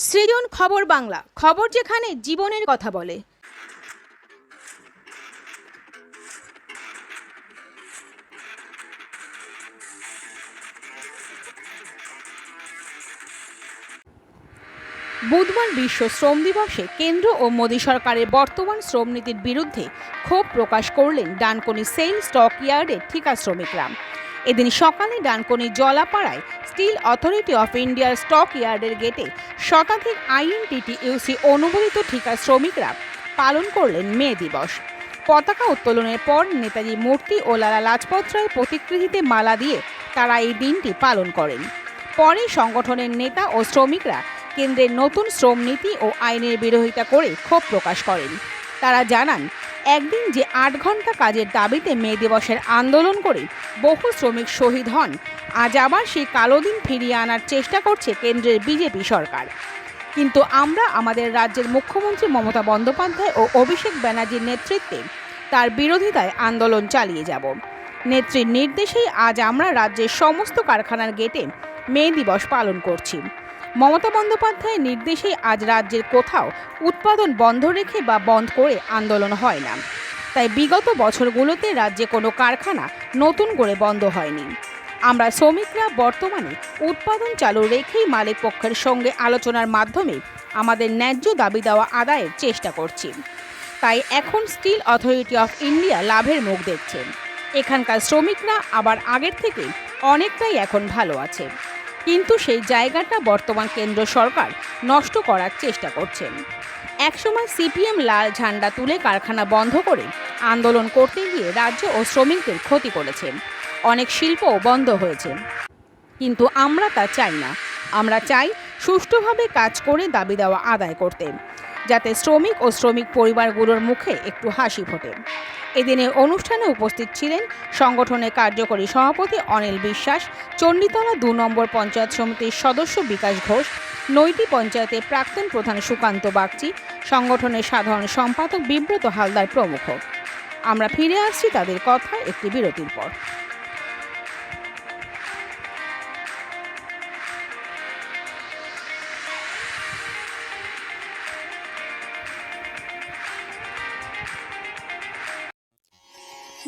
সৃজন খবর বাংলা, খবর যেখানে জীবনের কথা বলে। বুধবার বিশ্ব শ্রম দিবসে কেন্দ্র ও মোদী সরকারের বর্তমান শ্রমনীতির বিরুদ্ধে ক্ষোভ প্রকাশ করলেন ডানকনি সেল স্টক ইয়ার্ডের ঠিকা শ্রমিকরা এদিন সকালে ডানকনি জলাপাড়ায় স্টিল অথরিটি অফ ইন্ডিয়ার স্টক ইয়ার্ডের গেটে শতাধিক আইএনটিটি ইউসি অনুমোদিত ঠিকা শ্রমিকরা পালন করলেন মে দিবস। পতাকা উত্তোলনের পর নেতাজি মূর্তি ও লালা লাজপত রায় প্রতিকৃতিতে মালা দিয়ে তারা এই দিনটি পালন করেন। পরে সংগঠনের নেতা ও শ্রমিকরা কেন্দ্রের নতুন শ্রম নীতি ও আইনের বিরোধিতা করে ক্ষোভ প্রকাশ করেন। তারা জানান একদিন যে আট ঘণ্টা কাজের দাবিতে মে দিবসের আন্দোলন করে বহু শ্রমিক শহীদ হন। আজ আবার সেই কালো দিন ফিরিয়ে আনার চেষ্টা করছে কেন্দ্রের বিজেপি সরকার। কিন্তু আমরা আমাদের রাজ্যের মুখ্যমন্ত্রী মমতা বন্দ্যোপাধ্যায় ও অভিষেক ব্যানার্জির নেতৃত্বে তার বিরোধিতায় আন্দোলন চালিয়ে যাব। নেত্রীর নির্দেশেই আজ আমরা রাজ্যের সমস্ত কারখানার গেটে মে দিবস পালন করছি। মমতা বন্দ্যোপাধ্যায়ের নির্দেশেই আজ রাজ্যের কোথাও উৎপাদন বন্ধ রেখে বা বন্ধ করে আন্দোলন হয় না। তাই বিগত বছরগুলোতে রাজ্যে কোনো কারখানা নতুন করে বন্ধ হয়নি। আমরা শ্রমিকরা বর্তমানে উৎপাদন চালু রেখেই মালিক পক্ষের সঙ্গে আলোচনার মাধ্যমে আমাদের ন্যায্য দাবি দেওয়া আদায়ের চেষ্টা করছি। তাই এখন স্টিল অথরিটি অফ ইন্ডিয়া লাভের মুখ দেখছেন এখানকার শ্রমিকরা আবার আগের থেকে অনেকটাই এখন ভালো আছে। কিন্তু সেই জায়গাটা বর্তমান কেন্দ্র সরকার নষ্ট করার চেষ্টা করছেন। একসময় সিপিএম লাল ঝান্ডা তুলে কারখানা বন্ধ করে আন্দোলন করতে গিয়ে রাজ্য ও শ্রমিকদের ক্ষতি করেছেন অনেক শিল্পও বন্ধ হয়েছে। কিন্তু আমরা তা চাই না। আমরা চাই সুষ্ঠুভাবে কাজ করে দাবি দেওয়া আদায় করতে, যাতে শ্রমিক ও শ্রমিক পরিবারগুলোর মুখে একটু হাসি ফোটে। এদিনের অনুষ্ঠানে উপস্থিত ছিলেন সংগঠনের কার্যকরী সভাপতি অনিল বিশ্বাস, চণ্ডীতলা দু নম্বর পঞ্চায়েত সমিতির সদস্য বিকাশ ঘোষ নৈতি পঞ্চায়েতের প্রাক্তন প্রধান সুকান্ত বাগচি, সংগঠনের সাধারণ সম্পাদক বিব্রত হালদার প্রমুখ। আমরা ফিরে আসছি তাদের কথা একটি বিরতির পর।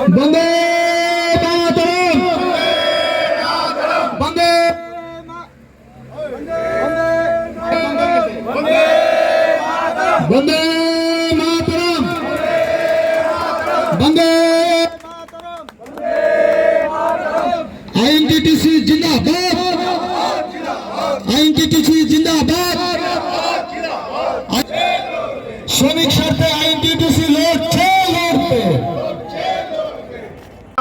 বন্দে বন্দে মাতরম। বন্দে আইএনটিটিসি জিন্দাবাদ। আইএনটিটিসি জিন্দাবাদ। শ্রমিক স্বার্থে আইএনটিটিসি লড়ছে।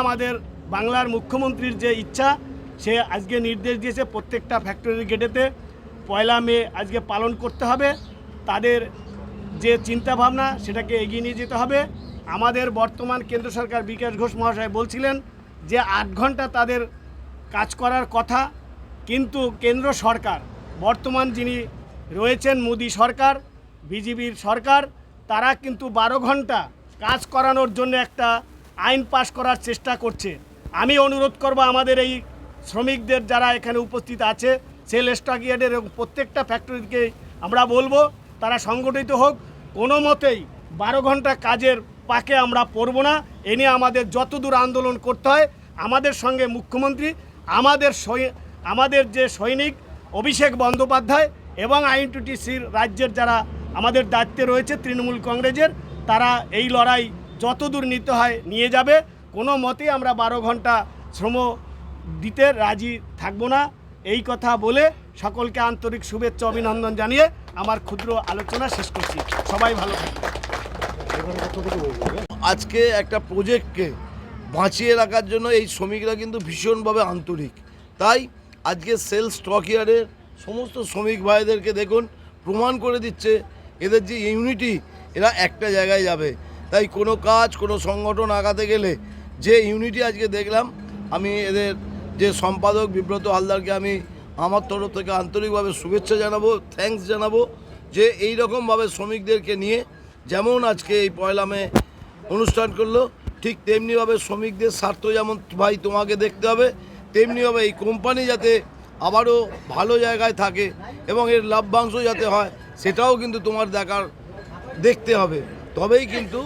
আমাদের বাংলার মুখ্যমন্ত্রীর যে ইচ্ছা, সে আজকে নির্দেশ দিয়েছে প্রত্যেকটা ফ্যাক্টরির গেটেতে পয়লা মে আজকে পালন করতে হবে। তাদের যে চিন্তাভাবনা, সেটাকে এগিয়ে নিয়ে যেতে হবে। আমাদের বর্তমান কেন্দ্র সরকার বিকাশ ঘোষ মহাশয় বলছিলেন যে আট ঘণ্টা তাদের কাজ করার কথা। কিন্তু কেন্দ্র সরকার, বর্তমান যিনি রয়েছেন মোদী সরকার, বিজেপির সরকার, তারা কিন্তু বারো ঘণ্টা কাজ করানোর জন্য একটা আইন পাশ করার চেষ্টা করছে। আমি অনুরোধ করব আমাদের এই শ্রমিকদের যারা এখানে উপস্থিত আছে সেল স্টক ইয়ার্ডের এবং প্রত্যেকটা ফ্যাক্টরিকে আমরা বলব, তারা সংগঠিত হোক। কোনো মতেই বারো ঘণ্টা কাজের পাকে আমরা পড়ব না। এ নিয়ে আমাদের যত দূর আন্দোলন করতে হয়, আমাদের সঙ্গে মুখ্যমন্ত্রী, আমাদের আমাদের যে সৈনিক অভিষেক বন্দ্যোপাধ্যায় এবং আইনটিটিসির রাজ্যের যারা আমাদের দায়িত্বে রয়েছে, তৃণমূল কংগ্রেসের, তারা এই লড়াই যত দূর নিতে হয় নিয়ে যাবে। কোনো মতেই আমরা বারো ঘণ্টা শ্রম দিতে রাজি থাকব না। এই কথা বলে সকলকে আন্তরিক শুভেচ্ছা, অভিনন্দন জানিয়ে আমার ক্ষুদ্র আলোচনা শেষ করছি। সবাই ভালো আজকে একটা প্রজেক্টকে বাঁচিয়ে রাখার জন্য এই শ্রমিকরা কিন্তু ভীষণভাবে আন্তরিক। তাই আজকে সেল স্টক ইয়ারের সমস্ত শ্রমিক ভাইদেরকে দেখুন, প্রমাণ করে দিচ্ছে, এদের যে ইউনিটি, এরা একটা জায়গায় যাবে। তাই কোনো কাজ, কোনো সংগঠন আগাতে গেলে যে ইউনিটি আজকে দেখলাম, আমি এদের যে সম্পাদক বিব্রত হালদারকে আমি আমার তরফ থেকে আন্তরিকভাবে শুভেচ্ছা জানাব থ্যাঙ্কস জানাব যে এই রকমভাবে শ্রমিকদেরকে নিয়ে যেমন আজকে এই পয়লা মে অনুষ্ঠান করল, ঠিক তেমনিভাবে শ্রমিকদের স্বার্থ যেমন ভাই তোমাকে দেখতে হবে, তেমনিভাবে এই কোম্পানি যাতে আবারও ভালো জায়গায় থাকে এবং এর লাভ্যাংশ যাতে হয়, সেটাও কিন্তু তোমার দেখার, দেখতে হবে। তবেই কিন্তু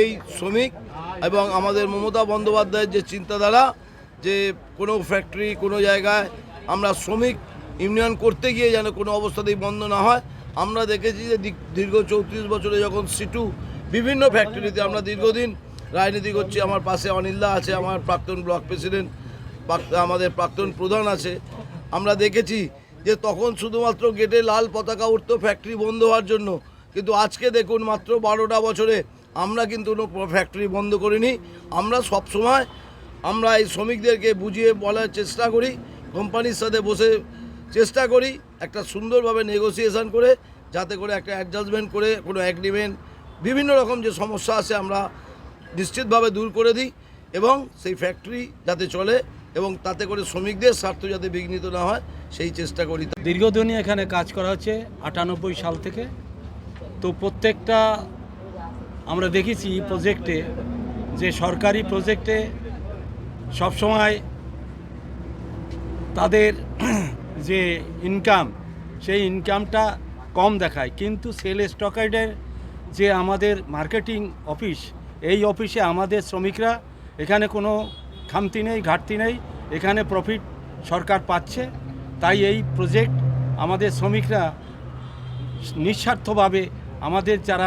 এই শ্রমিক এবং আমাদের মমতা বন্দ্যোপাধ্যায়ের যে চিন্তাধারা, যে কোনো ফ্যাক্টরি কোনো জায়গায় আমরা শ্রমিক ইউনিয়ন করতে গিয়ে যেন কোনো অবস্থাতেই বন্ধ না হয়, আমরা দেখেছি যে দীর্ঘ- চৌত্রিশ বছরে যখন সিটু বিভিন্ন ফ্যাক্টরিতে আমরা দীর্ঘদিন রাজনীতি করছি, আমার পাশে অনিল্লা আছে, আমার প্রাক্তন ব্লক প্রেসিডেন্ট আমাদের প্রাক্তন প্রধান আছে, আমরা দেখেছি যে তখন শুধুমাত্র গেটে লাল পতাকা উঠতো ফ্যাক্টরি বন্ধ হওয়ার জন্য। কিন্তু আজকে দেখুন মাত্র বারোটা বছরে আমরা কিন্তু কোনো ফ্যাক্টরি বন্ধ করিনি। আমরা সব সময় আমরা এই শ্রমিকদেরকে বুঝিয়ে বলার চেষ্টা করি কোম্পানির সাথে বসে চেষ্টা করি, একটা সুন্দরভাবে নেগোসিয়েশন করে, যাতে করে একটা অ্যাডজাস্টমেন্ট করে, কোনো অ্যাগ্রিমেন্ট বিভিন্ন রকম যে সমস্যা আছে আমরা নিশ্চিতভাবে দূর করে দিই এবং সেই ফ্যাক্টরি যাতে চলে এবং তাতে করে শ্রমিকদের স্বার্থ যাতে বিঘ্নিত না হয়, সেই চেষ্টা করি। দীর্ঘদিনই এখানে কাজ করা হচ্ছে, আটানব্বই সাল থেকে। তো প্রত্যেকটা আমরা দেখেছি প্রজেক্টে যে সরকারি প্রজেক্টে সবসময় তাদের যে ইনকাম সেই ইনকামটা কম দেখায়। কিন্তু সেল স্টকার্ডের যে আমাদের মার্কেটিং অফিস এই অফিসে আমাদের শ্রমিকরা এখানে কোনো খামতি নেই, ঘাটতি নেই। এখানে প্রফিট সরকার পাচ্ছে। তাই এই প্রজেক্ট আমাদের শ্রমিকরা নিঃস্বার্থভাবে আমাদের যারা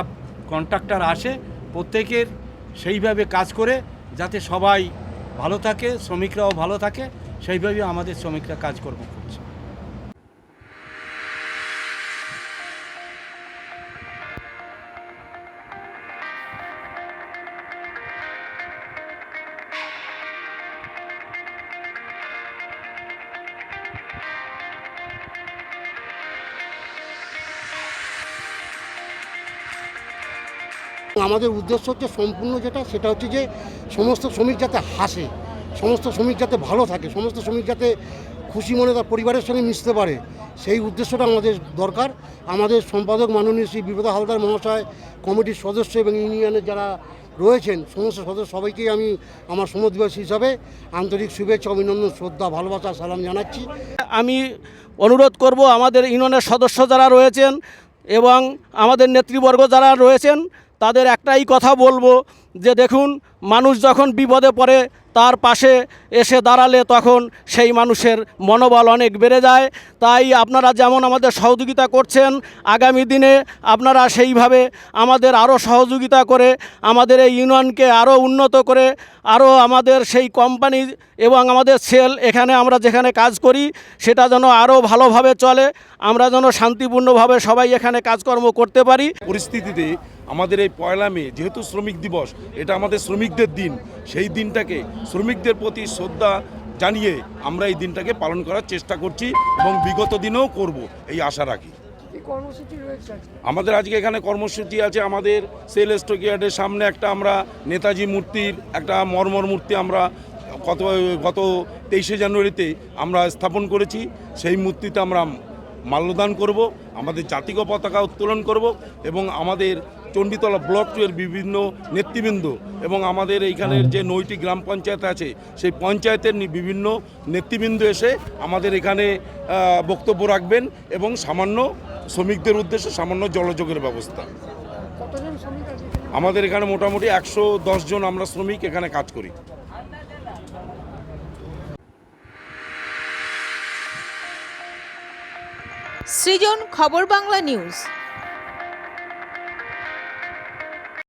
কন্ট্রাক্টর আসে, প্রত্যেকের সেইভাবে কাজ করে যাতে সবাই ভালো থাকে, শ্রমিকরাও ভালো থাকে সেইভাবে আমাদের শ্রমিকরা কাজকর্ম করছে। আমাদের উদ্দেশ্য হচ্ছে সম্পূর্ণ যেটা, সেটা হচ্ছে যে সমস্ত শ্রমিক যাতে হাসে, সমস্ত শ্রমিক যাতে ভালো থাকে, সমস্ত শ্রমিক যাতে খুশি মনে তার পরিবারের সঙ্গে মিশতে পারে, সেই উদ্দেশ্যটা আমাদের দরকার। আমাদের সম্পাদক মাননীয় শ্রী বিপদ হালদার মহাশয়, কমিটির সদস্য এবং ইউনিয়নের যারা রয়েছেন, সমস্ত সদস্য সবাইকেই আমি আমার সমদিবস হিসাবে আন্তরিক শুভেচ্ছা, অভিনন্দন, শ্রদ্ধা, ভালোবাসা, সালাম জানাচ্ছি। আমি অনুরোধ করব আমাদের ইউনিয়নের সদস্য যারা রয়েছেন এবং আমাদের নেতৃবর্গ যারা রয়েছেন তাদের একটাই কথা বলব যে দেখুন, মানুষ যখন বিপদে পড়ে, তার পাশে এসে দাঁড়ালে তখন সেই মানুষের মনোবল অনেক বেড়ে যায়। তাই আপনারা যেমন আমাদের সহযোগিতা করছেন, আগামী দিনে আপনারা সেইভাবে আমাদের আরও সহযোগিতা করে, আমাদের এই ইউনিয়নকে আরও উন্নত করে আরও আমাদের সেই কোম্পানি এবং আমাদের সেল এখানে আমরা যেখানে কাজ করি, সেটা যেন আরও ভালোভাবে চলে। আমরা যেন শান্তিপূর্ণভাবে সবাই এখানে কাজকর্ম করতে পারি। পরিস্থিতিতে আমাদের এই পয়লা মে যেহেতু শ্রমিক দিবস এটা আমাদের শ্রমিকদের দিন। সেই দিনটাকে শ্রমিকদের প্রতি শ্রদ্ধা জানিয়ে আমরা এই দিনটাকে পালন করার চেষ্টা করছি এবং বিগত দিনেও করব এই আশা রাখি। আমাদের আজকে এখানে কর্মসূচি আছে আমাদের সেল স্টকিয়ার্ডের সামনে একটা আমরা নেতাজি মূর্তির একটা মর্মর মূর্তি আমরা কত গত তেইশে জানুয়ারিতে আমরা স্থাপন করেছি। সেই মূর্তিতে আমরা মাল্যদান করব আমাদের জাতীয় পতাকা উত্তোলন করব এবং আমাদের চণ্ডীতলা ব্লক টু এর বিভিন্ন নেতৃবৃন্দ এবং আমাদের এইখানের যে নয়টি গ্রাম পঞ্চায়েত আছে, সেই পঞ্চায়েতের বিভিন্ন নেতৃবৃন্দ এসে আমাদের এখানে বক্তব্য রাখবেন এবং সামান্য শ্রমিকদের উদ্দেশ্যে সামান্য জলযোগের ব্যবস্থা। আমাদের এখানে মোটামুটি একশো দশ জন আমরা শ্রমিক এখানে কাজ করি। সৃজন খবর বাংলা নিউজ।